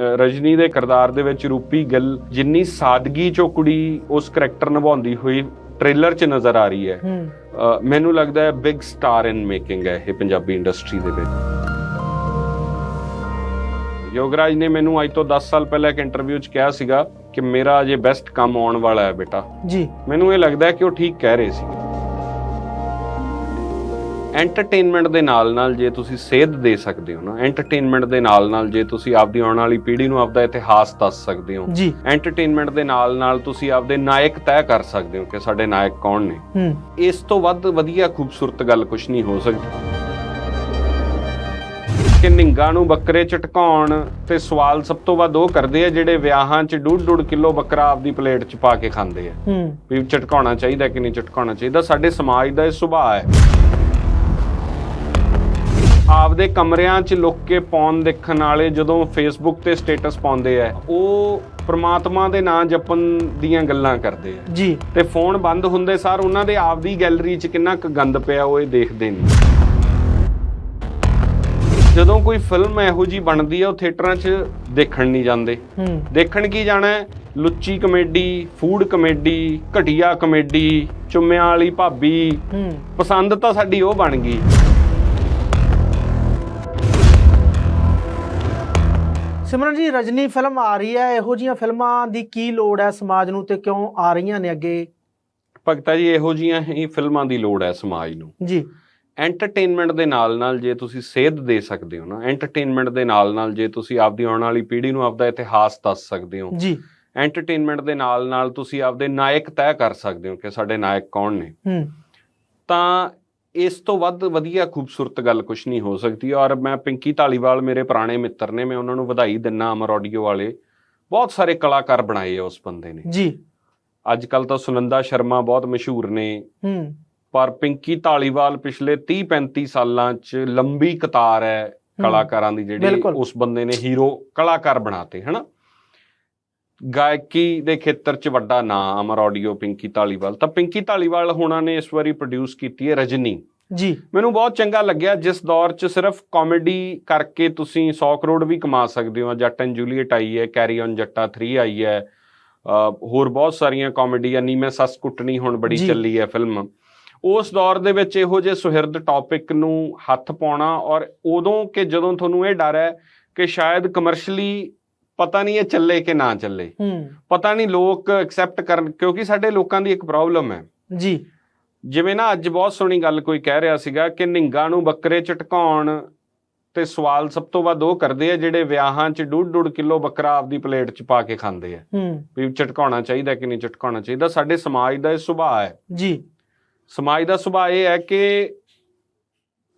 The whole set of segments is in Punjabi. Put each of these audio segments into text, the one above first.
ਰਜਨੀ ਦੇ ਕਿਰਦਾਰ ਦੇ ਵਿੱਚ ਰੂਪੀ ਗਿੱਲ ਜਿੰਨੀ ਸਾਦਗੀ ਚੋਂ ਕੁੜੀ ਉਸ ਕਰੈਕਟਰ ਨਿਭਾਉਂਦੀ ਹੋਈ ਟ੍ਰੇਲਰ 'ਚ ਨਜ਼ਰ ਆ ਰਹੀ ਹੈ। ਮੈਨੂੰ ਲੱਗਦਾ ਹੈ ਬਿਗ ਸਟਾਰ ਇਨ ਮੇਕਿੰਗ ਹੈ ਇਹ ਪੰਜਾਬੀ ਇੰਡਸਟਰੀ ਦੇ ਵਿੱਚ। ਯੋਗਰਾਜ ਨੇ ਮੈਨੂੰ ਅੱਜ ਤੋਂ 10 ਸਾਲ ਪਹਿਲਾਂ ਇੱਕ ਇੰਟਰਵਿਊ 'ਚ ਕਿਹਾ ਸੀਗਾ ਕਿ ਮੇਰਾ ਅਜੇ ਬੈਸਟ ਕੰਮ ਆਉਣ ਵਾਲਾ ਹੈ ਬੇਟਾ। ਜੀ। ਮੈਨੂੰ ਇਹ ਲੱਗਦਾ ਹੈ ਕਿ ਉਹ ਠੀਕ ਕਹਿ ਰਹੇ ਸੀ। ਐਂਟਰਟੇਨਮੈਂਟ ਦੇ ਨਾਲ ਨਾਲ ਜੇ ਤੁਸੀਂ ਸੇਧ ਦੇ ਸਕਦੇ ਹੋ ਨਾ ਐਂਟਰਟੇਨਮੈਂਟ ਦੇ ਨਾਲ ਨਾਲ ਜੇ ਤੁਸੀਂ ਆਪਦੀ ਆਉਣ ਵਾਲੀ ਪੀੜ੍ਹੀ ਨੂੰ ਆਪਦਾ ਇਤਿਹਾਸ ਦੱਸ ਸਕਦੇ ਹੋ ਜੀ। ਐਂਟਰਟੇਨਮੈਂਟ ਦੇ ਨਾਲ ਨਾਲ ਤੁਸੀਂ ਆਪਦੇ ਨਾਇਕ ਤੈਅ ਕਰ ਸਕਦੇ ਹੋ ਕਿ ਸਾਡੇ ਨਾਇਕ ਕੌਣ ਨੇ। ਇਸ ਤੋਂ ਵੱਧ ਵਧੀਆ ਖੂਬਸੂਰਤ ਗੱਲ ਕੁਝ ਨਹੀਂ ਹੋ ਸਕਦੀ। ਕਿ ਨਿੰਗਾ ਨੂੰ ਬੱਕਰੇ ਚਟਕਾਉਣ ਤੇ ਸਵਾਲ ਸਭ ਤੋਂ ਵੱਧ ਉਹ ਕਰਦੇ ਆ ਜਿਹੜੇ ਵਿਆਹਾਂ 'ਚ ਡੂਢ ਡੂਢ ਕਿਲੋ ਬੱਕਰਾ ਆਪਦੀ ਪਲੇਟ 'ਚ ਪਾ ਕੇ ਖਾਂਦੇ ਆ। ਵੀ ਚਟਕਾਉਣਾ ਚਾਹੀਦਾ ਕਿ ਨਹੀਂ ਚਟਕਾਉਣਾ ਚਾਹੀਦਾ ਸਾਡੇ ਸਮਾਜ ਦਾ ਇਹ ਸੁਭਾਅ ਹੈ। ਆਪਦੇ ਕਮਰਿਆਂ 'ਚ ਲੁੱਕ ਕੇ ਪੌਣ ਦੇਖਣ ਵਾਲੇ ਜਦੋਂ ਫੇਸਬੁੱਕ ਤੇ ਸਟੇਟਸ ਪਾਉਂਦੇ ਆ ਉਹ ਪ੍ਰਮਾਤਮਾ ਦੇ ਨਾਂ ਜਪਣ ਦੀਆਂ ਗੱਲਾਂ ਕਰਦੇ ਆ। ਜੀ। ਤੇ ਫੋਨ ਬੰਦ ਹੁੰਦੇ ਸਾਰ ਉਹਨਾਂ ਦੇ ਆਪਦੀ ਗੈਲਰੀ 'ਚ ਕਿੰਨਾ ਕੁ ਗੰਦ ਪਿਆ ਉਹ ਇਹ ਦੇਖਦੇ ਨਹੀਂ। ਜਦੋਂ ਕੋਈ ਫਿਲਮ ਇਹੋ ਜੀ ਬਣਦੀ ਆ ਉਹ ਥੀਏਟਰਾਂ 'ਚ ਦੇਖਣ ਨਹੀਂ ਜਾਂਦੇ। ਹੂੰ। ਦੇਖਣ ਕੀ ਜਾਣਾ? ਲੁੱਚੀ ਕਮੇਡੀ ਫੂਡ ਕਮੇਡੀ ਘਟੀਆ ਕਮੇਡੀ ਚੁੰਮਿਆਂ ਵਾਲੀ ਭਾਬੀ। ਹੂੰ। ਪਸੰਦ ਤਾਂ ਸਾਡੀ ਉਹ ਬਣ ਗਈ। ਸਿਮਰਨ ਜੀ ਰਜਨੀ ਫਿਲਮ ਆ ਰਹੀ ਹੈ। ਇਹੋ ਜੀਆਂ ਫਿਲਮਾਂ ਦੀ ਕੀ ਲੋੜ ਹੈ ਸਮਾਜ ਨੂੰ ਤੇ ਕਿਉਂ ਆ ਰਹੀਆਂ ਨੇ ਅੱਗੇ? ਭਗਤਾ ਜੀ ਇਹੋ ਜੀਆਂ ਹੀ ਫਿਲਮਾਂ ਦੀ ਲੋੜ ਹੈ ਸਮਾਜ ਨੂੰ। ਜੀ। ਐਂਟਰਟੇਨਮੈਂਟ ਦੇ ਨਾਲ ਨਾਲ ਜੇ ਤੁਸੀਂ ਸੇਧ ਦੇ ਸਕਦੇ ਹੋ ਨਾ ਐਂਟਰਟੇਨਮੈਂਟ ਦੇ ਨਾਲ ਨਾਲ ਜੇ ਤੁਸੀਂ ਆਪਦੀ ਆਉਣ ਵਾਲੀ ਪੀੜ੍ਹੀ ਨੂੰ ਆਪਦਾ ਇਤਿਹਾਸ ਦੱਸ ਸਕਦੇ ਹੋ। ਜੀ। ਐਂਟਰਟੇਨਮੈਂਟ ਦੇ ਨਾਲ ਨਾਲ ਤੁਸੀਂ ਆਪਦੇ ਨਾਇਕ ਤੈਅ ਕਰ ਸਕਦੇ ਹੋ ਕਿ ਸਾਡੇ ਨਾਇਕ ਕੌਣ ਨੇ। ਹੂੰ। ਤਾਂ ਇਸ ਤੋਂ ਵੱਧ ਵਧੀਆ ਖੂਬਸੂਰਤ ਗੱਲ ਕੁਝ ਨਹੀਂ ਹੋ ਸਕਦੀ। ਔਰ ਮੈਂ ਪਿੰਕੀ ਢਾਲੀਵਾਲ ਮੇਰੇ ਪੁਰਾਣੇ ਮਿੱਤਰ ਨੇ ਮੈਂ ਉਹਨਾਂ ਨੂੰ ਵਧਾਈ ਦਿੰਨਾ ਅਮਰ ਆਡੀਓ ਵਾਲੇ। ਬਹੁਤ ਸਾਰੇ ਕਲਾਕਾਰ ਬਣਾਏ ਆ ਉਸ ਬੰਦੇ ਨੇ। ਜੀ। ਅੱਜ ਕੱਲ ਤਾਂ ਸੁਨੰਦਾ ਸ਼ਰਮਾ ਬਹੁਤ ਮਸ਼ਹੂਰ ਨੇ। ਹੂੰ। ਪਰ ਪਿੰਕੀ ਢਾਲੀਵਾਲ ਪਿਛਲੇ 30 35 ਸਾਲਾਂ 'ਚ ਲੰਬੀ ਕਤਾਰ ਹੈ ਕਲਾਕਾਰਾਂ ਦੀ ਜਿਹੜੀ। ਉਸ ਬੰਦੇ ਨੇ ਹੀਰੋ ਕਲਾਕਾਰ ਬਣਾਤੇ ਹਨਾ? ਗਾਇਕੀ ਦੇ ਖੇਤਰ 'ਚ ਵੱਡਾ ਨਾਂ ਅਮਰ ਆਡੀਓ ਪਿੰਕੀ ਢਾਲੀਵਾਲ ਤਾਂ ਪਿੰਕੀ ਢਾਲੀਵਾਲ ਹੋਣਾ ਨੇ ਇਸ ਵਾਰੀ ਪ੍ਰੋਡਿਊਸ ਕੀਤੀ ਹੈ ਰਜਨੀ। ਜੀ। ਮੈਨੂੰ ਬਹੁਤ ਚੰਗਾ ਲੱਗਿਆ ਜਿਸ ਦੌਰ 'ਚ ਸਿਰਫ ਕਾਮੇਡੀ ਕਰਕੇ ਤੁਸੀਂ 100 ਕਰੋੜ ਵੀ ਕਮਾ ਸਕਦੇ ਹੋ। ਜੱਟ ਐਂਡ ਜੂਲੀਅਟ ਆਈ ਹੈ ਕੈਰੀ ਔਨ ਜੱਟਾ 3 ਆਈ ਹੈ। ਹੋਰ ਬਹੁਤ ਸਾਰੀਆਂ ਕਾਮੇਡੀਆਂ ਨੀ ਮੈਂ ਸੱਸ ਕੁੱਟਣੀ ਹੁਣ ਬੜੀ ਜੀ। ਚੱਲੀ ਹੈ ਫਿਲਮ ਉਸ ਦੌਰ ਦੇ ਵਿੱਚ ਇਹੋ ਜਿਹੇ ਸੁਹਿਰਦ ਟੌਪਿਕ ਨੂੰ ਹੱਥ ਪਾਉਣਾ ਔਰ ਉਦੋਂ ਕਿ ਜਦੋਂ ਤੁਹਾਨੂੰ ਇਹ ਡਰ ਹੈ ਕਿ ਸ਼ਾਇਦ ਕਮਰਸ਼ਲੀ ਪਤਾ ਨਹੀਂ ਇਹ ਚੱਲੇ ਕਿ ਨਾ ਚੱਲੇ। ਪਤਾ ਨਹੀਂ ਲੋਕ ਐਕਸੈਪਟ ਕਰਨ ਕਿਉਂਕਿ ਸਾਡੇ ਲੋਕਾਂ ਦੀ ਇੱਕ ਪ੍ਰੋਬਲਮ ਹੈ। ਜੀ। ਜਿਵੇਂ ਨਾ ਅੱਜ ਬਹੁਤ ਸੋਹਣੀ ਗੱਲ ਕੋਈ ਕਹਿ ਰਿਹਾ ਸੀਗਾ ਕਿ ਨਿੰਗਾ ਨੂੰ ਬੱਕਰੇ ਚਟਕਾਉਣ ਤੇ ਸਵਾਲ ਸਭ ਤੋਂ ਵੱਧ ਉਹ ਕਰਦੇ ਆ ਜਿਹੜੇ ਵਿਆਹਾਂ 'ਚ ਡੂਢ ਡੂਢ ਕਿਲੋ ਬੱਕਰਾ ਆਪਦੀ ਪਲੇਟ 'ਚ ਪਾ ਕੇ ਖਾਂਦੇ ਆ। ਵੀ ਚਟਕਾਉਣਾ ਚਾਹੀਦਾ ਕਿ ਨਹੀਂ ਚਟਕਾਉਣਾ ਚਾਹੀਦਾ ਸਾਡੇ ਸਮਾਜ ਦਾ ਇਹ ਸੁਭਾਅ ਹੈ। ਜੀ। ਸਮਾਜ ਦਾ ਸੁਭਾਅ ਇਹ ਹੈ ਕਿ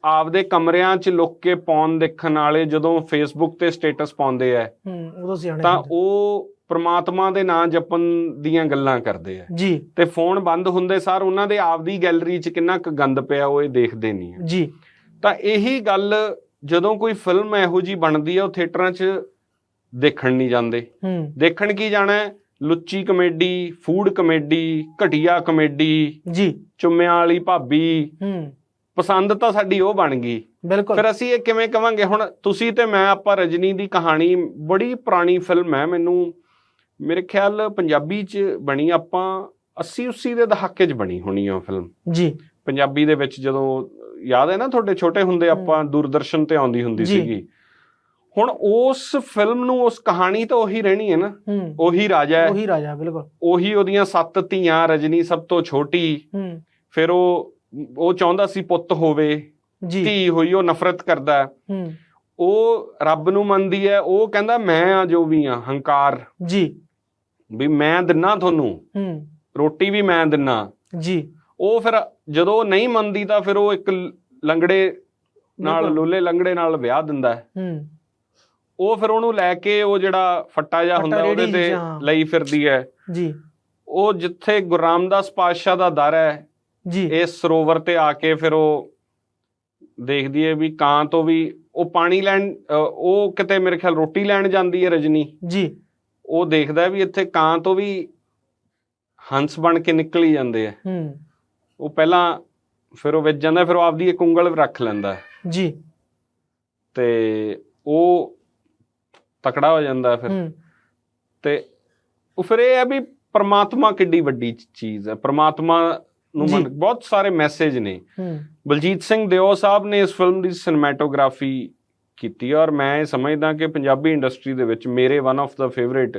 ਆਪਦੇ ਕਮਰਿਆਂ 'ਚ ਲੁੱਕ ਕੇ ਪੌਣ ਦੇਖਣ ਵਾਲੇ ਜਦੋਂ ਫੇਸਬੁੱਕ ਤੇ ਸਟੇਟਸ ਪਾਉਂਦੇ ਆ ਹੂੰ ਉਦੋਂ ਸਿਆਣੇ ਤਾਂ। ਉਹ ਪ੍ਰਮਾਤਮਾ ਦੇ ਨਾਂ ਜਪਣ ਦੀਆਂ ਗੱਲਾਂ ਕਰਦੇ ਆ। ਜੀ। ਤੇ ਫੋਨ ਬੰਦ ਹੁੰਦੇ ਸਾਰ ਉਹਨਾਂ ਦੇ ਆਪਦੀ ਗੈਲਰੀ 'ਚ ਕਿੰਨਾ ਕੁ ਗੰਦ ਪਿਆ ਉਹ ਇਹ ਦੇਖਦੇ ਨਹੀਂ ਆ। ਜੀ। ਤਾਂ ਇਹੀ ਗੱਲ ਜਦੋਂ ਕੋਈ ਫਿਲਮ ਇਹੋ ਜੀ ਬਣਦੀ ਆ ਉਹ ਥੀਏਟਰਾਂ 'ਚ ਦੇਖਣ ਨਹੀਂ ਜਾਂਦੇ। ਹੂੰ। ਦੇਖਣ ਕੀ ਜਾਣਾ? ਲੁੱਚੀ ਕਮੇਡੀ ਫੂਡ ਕਮੇਡੀ ਘਟੀਆ ਕਮੇਡੀ ਜੀ। ਚੁੰਮਿਆਂ ਵਾਲੀ ਭਾਬੀ। ਹੂੰ। ਪਸੰਦ ਤਾਂ ਸਾਡੀ ਉਹ ਬਣ ਗਈ। ਬਿਲਕੁਲ। ਫਿਰ ਅਸੀਂ ਇਹ ਕਿਵੇਂ ਕਵਾਂਗੇ? ਹੁਣ ਤੁਸੀਂ ਤੇ ਮੈਂ ਆਪਾਂ ਰਜਨੀ ਦੀ ਕਹਾਣੀ ਬੜੀ ਪੁਰਾਣੀ ਫਿਲਮ ਹੈ ਮੈਨੂੰ। ਮੇਰੇ ਖਿਆਲ ਪੰਜਾਬੀ 'ਚ ਬਣੀ ਆਪਾਂ 80 80 ਦੇ ਦਹਾਕੇ 'ਚ ਬਣੀ ਹੋਣੀ ਆ ਉਹ ਫਿਲਮ। ਜੀ। ਪੰਜਾਬੀ ਦੇ ਵਿੱਚ ਜਦੋਂ ਯਾਦ ਹੈ ਨਾ ਤੁਹਾਡੇ ਛੋਟੇ ਹੁੰਦੇ ਆਪਾਂ ਦੂਰਦਰਸ਼ਨ ਤੇ ਆਉਂਦੀ ਹੁੰਦੀ। ਸੀਗੀ। ਹੁਣ ਉਸ ਫਿਲਮ ਨੂੰ ਉਸ ਕਹਾਣੀ ਤਾਂ ਉਹੀ ਰਹਿਣੀ ਹੈ ਨਾ। ਉਹੀ ਰਾਜਾ ਹੈ। ਉਹੀ ਰਾਜਾ ਬਿਲਕੁਲ। ਉਹੀ ਉਹਦੀਆਂ ਸੱਤ ਧੀਆਂ ਰਜਨੀ ਸਭ ਤੋਂ ਛੋਟੀ। ਫਿਰ ਉਹ ਉਹ ਚਾਹੁੰਦਾ ਸੀ ਪੁੱਤ ਹੋਵੇ ਜੀ। ਧੀ ਹੋਈ ਉਹ ਨਫ਼ਰਤ ਕਰਦਾ ਹੈ। ਉਹ ਰੱਬ ਨੂੰ ਮੰਨਦੀ ਹੈ ਉਹ ਕਹਿੰਦਾ ਮੈਂ ਆ ਜੋ ਵੀ ਆ ਹੰਕਾਰ। ਜੀ। ਵੀ ਮੈਂ ਦਿੰਨਾ ਤੁਹਾਨੂੰ। ਹੂੰ। ਰੋਟੀ ਵੀ ਮੈਂ ਦਿੰਨਾ। ਜੀ। ਉਹ ਫਿਰ ਜਦੋਂ ਨਹੀਂ ਮੰਨਦੀ ਤਾਂ ਫਿਰ ਉਹ ਇੱਕ ਲੰਗੜੇ ਨਾਲ। ਲੋਲੇ ਲੰਗੜੇ ਨਾਲ ਵਿਆਹ ਦਿੰਦਾ ਹੈ। ਉਹ ਫਿਰ ਉਹਨੂੰ ਲੈ ਕੇ ਉਹ ਜਿਹੜਾ ਫੱਟਾ ਜਿਹਾ ਫੱਟਾ ਹੁੰਦਾ ਉਹਦੇ ਤੇ ਜਾਂ- ਲਈ ਫਿਰਦੀ ਹੈ। ਜੀ। ਉਹ ਜਿੱਥੇ ਗੁਰੂ ਰਾਮਦਾਸ ਪਾਤਸ਼ਾਹ ਦਾ ਦਰ ਹੈ ਜੀ। ਇਸ ਸਰੋਵਰ ਤੇ ਆ ਕੇ ਫਿਰ ਉਹ ਦੇਖਦੀ ਹੈ ਵੀ ਕਾਂ ਤੋਂ ਵੀ ਉਹ ਪਾਣੀ ਲੈਣ ਉਹ ਕਿਤੇ ਮੇਰੇ ਖਿਆਲ ਰੋਟੀ ਲੈਣ ਜਾਂਦੀ ਹੈ ਰਜਨੀ। ਜੀ। ਉਹ ਦੇਖਦਾ ਵੀ ਇੱਥੇ ਕਾਂ ਤੋਂ ਵੀ ਹੰਸ ਬਣ ਕੇ ਨਿਕਲ ਹੀ ਜਾਂਦੇ ਆ। ਹੂੰ। ਉਹ ਪਹਿਲਾਂ ਫਿਰ ਉਹ ਵਿੱਚ ਜਾਂਦਾ ਫਿਰ ਉਹ ਆਪਦੀ ਇੱਕ ਉਂਗਲ ਰੱਖ ਲੈਂਦਾ। ਜੀ। ਤੇ ਉਹ ਤਕੜਾ ਹੋ ਜਾਂਦਾ ਫਿਰ। ਤੇ ਉਹ ਫਿਰ ਇਹ ਹੈ ਵੀ ਪ੍ਰਮਾਤਮਾ ਕਿੱਡੀ ਵੱਡੀ ਚੀਜ਼ ਹੈ। ਪ੍ਰਮਾਤਮਾ ਨੂੰ। ਮੰਨ- ਬਹੁਤ ਸਾਰੇ ਮੈਸੇਜ ਨੇ। ਬਲਜੀਤ ਸਿੰਘ ਦਿਓ ਸਾਹਿਬ ਨੇ ਇਸ ਫਿਲਮ ਦੀ ਸਿਨੇਮੈਟੋਗ੍ਰਾਫੀ ਕੀਤੀ ਔਰ ਮੈਂ ਇਹ ਸਮਝਦਾ ਕਿ ਪੰਜਾਬੀ ਇੰਡਸਟਰੀ ਦੇ ਵਿੱਚ ਮੇਰੇ ਵਨ ਆਫ ਦਾ ਫੇਵਰੇਟ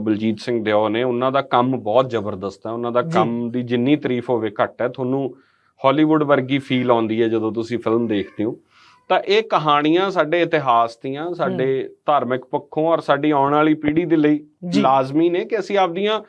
ਬਲਜੀਤ ਸਿੰਘ ਦਿਓ ਨੇ। ਉਹਨਾਂ ਦਾ ਕੰਮ ਬਹੁਤ ਜ਼ਬਰਦਸਤ ਹੈ। ਉਹਨਾਂ ਦਾ। ਕੰਮ ਦੀ ਜਿੰਨੀ ਤਾਰੀਫ ਹੋਵੇ ਘੱਟ ਹੈ। ਤੁਹਾਨੂੰ ਹਾਲੀਵੁੱਡ ਵਰਗੀ ਫੀਲ ਆਉਂਦੀ ਹੈ ਜਦੋਂ ਤੁਸੀਂ ਫਿਲਮ ਦੇਖਦੇ ਹੋ। ਤਾਂ ਇਹ ਕਹਾਣੀਆਂ ਸਾਡੇ ਇਤਿਹਾਸ ਦੀਆਂ ਸਾਡੇ ਧਾਰਮਿਕ ਪੱਖੋਂ ਔਰ ਸਾਡੀ ਆਉਣ ਵਾਲੀ ਪੀੜ੍ਹੀ ਦੇ ਲਈ। ਲਾਜ਼ਮੀ ਨੇ ਕਿ ਅਸੀਂ ਆਪਦੀਆਂ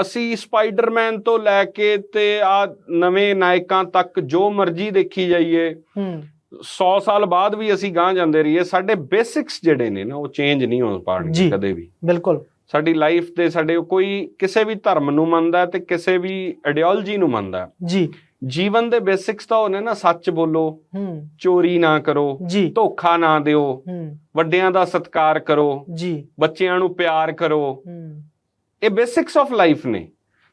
ਅਸੀਂ ਸਪਾਈਡਰਮੈਨ ਤੋਂ ਲੈ ਕੇ ਤੇ ਆ ਨਵੇਂ ਨਾਇਕਾਂ ਤੱਕ ਜੋ ਮਰਜ਼ੀ ਦੇਖੀ ਜਾਈਏ ਹੂੰ। 100 ਸਾਲ ਬਾਅਦ ਵੀ ਅਸੀਂ ਗਾਂਹ ਜਾਂਦੇ ਰਹੀਏ ਸਾਡੇ ਬੇਸਿਕਸ ਜਿਹੜੇ ਨੇ ਨਾ ਉਹ ਚੇਂਜ ਨਹੀਂ ਹੋ। ਪਾਣਗੇ ਕਦੇ ਵੀ। ਬਿਲਕੁਲ। ਸਾਡੀ ਲਾਈਫ ਦੇ ਸਾਡੇ ਕੋਈ ਕਿਸੇ ਵੀ ਧਰਮ ਨੂੰ ਮੰਨਦਾ ਤੇ ਕਿਸੇ ਵੀ ਆਈਡੀਓਲੋਜੀ ਨੂੰ ਮੰਨਦਾ। ਜੀ। ਜੀਵਨ ਦੇ ਬੇਸਿਕਸ ਤਾਂ ਉਹਨੇ ਨਾ ਸੱਚ ਬੋਲੋ ਹੂੰ। ਚੋਰੀ ਨਾ ਕਰੋ ਧੋਖਾ ਨਾ ਦਿਓ ਹੂੰ। ਵੱਡਿਆਂ ਦਾ ਸਤਿਕਾਰ ਕਰੋ ਜੀ। ਬੱਚਿਆਂ ਨੂੰ ਪਿਆਰ ਕਰੋ ਹੂੰ। ਇਹ ਬੇਸਿਕਸ ਆਫ ਲਾਈਫ ਨੇ।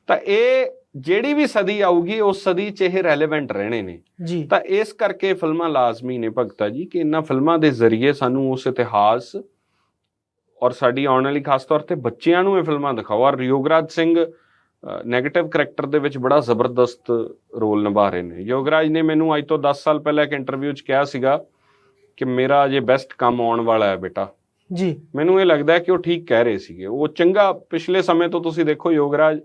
ਤਾਂ ਇਹ ਜਿਹੜੀ ਵੀ ਸਦੀ ਆਊਗੀ ਉਸ ਸਦੀ 'ਚ ਇਹ ਰੈਲੇਵੈਂਟ ਰਹਿਣੇ ਨੇ। ਜੀ। ਤਾਂ ਇਸ ਕਰਕੇ ਫਿਲਮਾਂ ਲਾਜ਼ਮੀ ਨੇ ਭਗਤਾ ਜੀ ਕਿ ਇਹਨਾਂ ਫਿਲਮਾਂ ਦੇ ਜ਼ਰੀਏ ਸਾਨੂੰ ਉਸ ਇਤਿਹਾਸ ਔਰ ਸਾਡੀ ਆਉਣ ਵਾਲੀ ਖਾਸ ਤੌਰ ਤੇ ਬੱਚਿਆਂ ਨੂੰ ਇਹ ਫਿਲਮਾਂ ਦਿਖਾਓ। ਔਰ ਯੋਗਰਾਜ ਸਿੰਘ 네ਗੇਟਿਵ ਕੈਰੈਕਟਰ ਦੇ ਵਿੱਚ ਬੜਾ ਜ਼ਬਰਦਸਤ ਰੋਲ ਨਿਭਾ ਰਹੇ ਨੇ। ਯੋਗਰਾਜ ਨੇ ਮੈਨੂੰ ਅੱਜ ਤੋਂ 10 ਸਾਲ ਪਹਿਲਾਂ ਇੱਕ ਇੰਟਰਵਿਊ 'ਚ ਕਿਹਾ ਸੀਗਾ ਕਿ ਮੇਰਾ ਅਜੇ ਬੈਸਟ ਕੰਮ ਆਉਣ ਵਾਲਾ ਹੈ ਬੇਟਾ। ਜੀ। ਮੈਨੂੰ ਇਹ ਲੱਗਦਾ ਕਿ ਉਹ ਠੀਕ ਕਹਿ ਰਹੇ ਸੀਗੇ। ਉਹ ਚੰਗਾ ਪਿਛਲੇ ਸਮੇਂ ਤੋਂ ਤੁਸੀਂ ਦੇਖੋ ਯੋਗਰਾਜ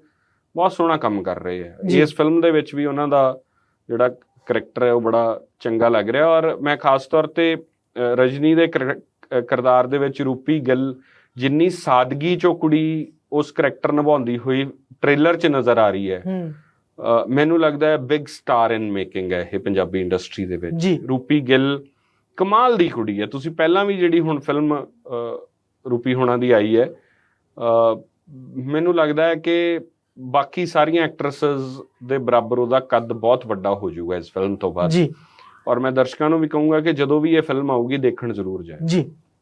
ਬਹੁਤ ਸੋਹਣਾ ਕੰਮ ਕਰ ਰਹੇ ਹੈ। ਇਸ ਫਿਲਮ ਦੇ ਵਿੱਚ ਵੀ ਉਹਨਾਂ ਦਾ ਜਿਹੜਾ ਕਰੈਕਟਰ ਹੈ ਉਹ ਬੜਾ ਚੰਗਾ ਲੱਗ ਰਿਹਾ ਔਰ ਮੈਂ ਖਾਸ ਤੌਰ ਤੇ ਰਜਨੀ ਦੇ ਕਿਰਦਾਰ ਦੇ ਵਿੱਚ ਰੂਪੀ ਗਿੱਲ ਜਿੰਨੀ ਸਾਦਗੀ ਚੋਂ ਕੁੜੀ ਉਸ ਕਰੈਕਟਰ ਨਿਭਾਉਂਦੀ ਹੋਈ ਟ੍ਰੇਲਰ 'ਚ ਨਜ਼ਰ ਆ ਰਹੀ ਹੈ। ਮੈਨੂੰ ਲੱਗਦਾ ਹੈ ਬਿਗ ਸਟਾਰ ਇਨ ਮੇਕਿੰਗ ਹੈ ਇਹ ਪੰਜਾਬੀ ਇੰਡਸਟਰੀ ਦੇ ਵਿੱਚ। ਰੂਪੀ ਗਿੱਲ ਕਮਾਲ ਦੀ ਕੁੜੀ ਹੈ। ਤੁਸੀਂ ਪਹਿਲਾਂ ਵੀ ਜਿਹੜੀ ਹੁਣ ਫਿਲਮ ਰੂਪੀ ਹੋਣਾ ਦੀ ਆਈ ਹੈ ਮੈਨੂੰ ਲੱਗਦਾ ਹੈ ਕਿ ਬਾਕੀ ਸਾਰੀਆਂ ਐਕਟਰੈਸਸ ਦੇ ਬਰਾਬਰ ਉਹਦਾ ਕੱਦ ਬਹੁਤ ਵੱਡਾ ਹੋ ਜਾਊਗਾ ਇਸ ਫਿਲਮ ਤੋਂ ਬਾਅਦ। ਜੀ। ਔਰ ਮੈਂ ਦਰਸ਼ਕਾਂ ਨੂੰ ਵੀ ਕਹੂੰਗਾ ਕਿ ਜਦੋਂ ਵੀ ਇਹ ਫਿਲਮ ਆਊਗੀ ਦੇਖਣ ਜ਼ਰੂਰ ਜਾਏ ਜੀ।